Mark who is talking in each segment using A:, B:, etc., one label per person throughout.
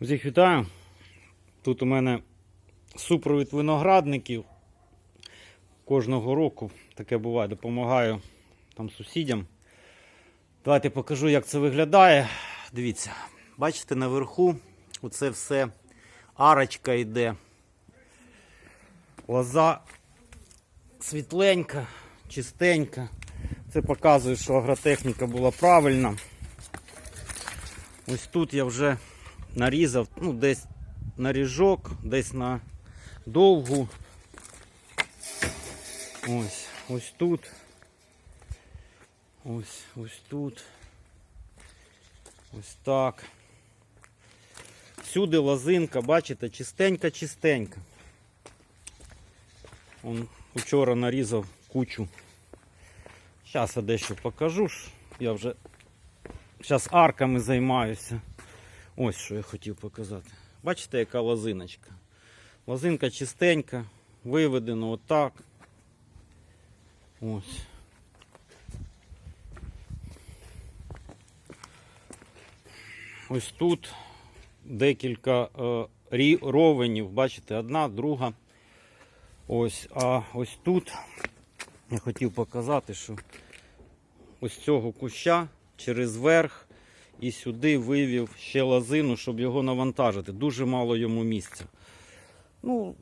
A: Усіх вітаю. Тут у мене супровід виноградників. Кожного року таке буває, допомагаю там сусідям. Давайте покажу, як це виглядає. Дивіться, бачите, наверху оце все арочка йде. Лоза світленька, чистенька. Це показує, що агротехніка була правильна. Ось тут я вже нарізав, ну, десь на ріжок, десь на довгу. Ось, ось тут. Ось, ось тут. Ось так. Всюди лозинка, бачите, чистенька-чистенька. Он вчора нарізав кучу. Зараз я дещо покажу. Я вже зараз арками займаюся. Ось що я хотів показати. Бачите, яка лозиночка? Лозинка чистенька, виведена отак. Ось. Ось тут декілька е, ровенів, бачите, одна, друга. Ось, а ось тут я хотів показати, що ось цього куща через верх і сюди вивів ще лазину, щоб його навантажити. Дуже мало йому місця. Ну,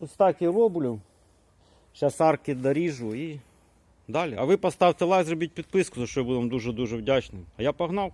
A: ось так і роблю. Зараз арки доріжу і далі. А ви поставте лайк, зробіть підписку, за що я буду вам дуже-дуже вдячний. А я погнав.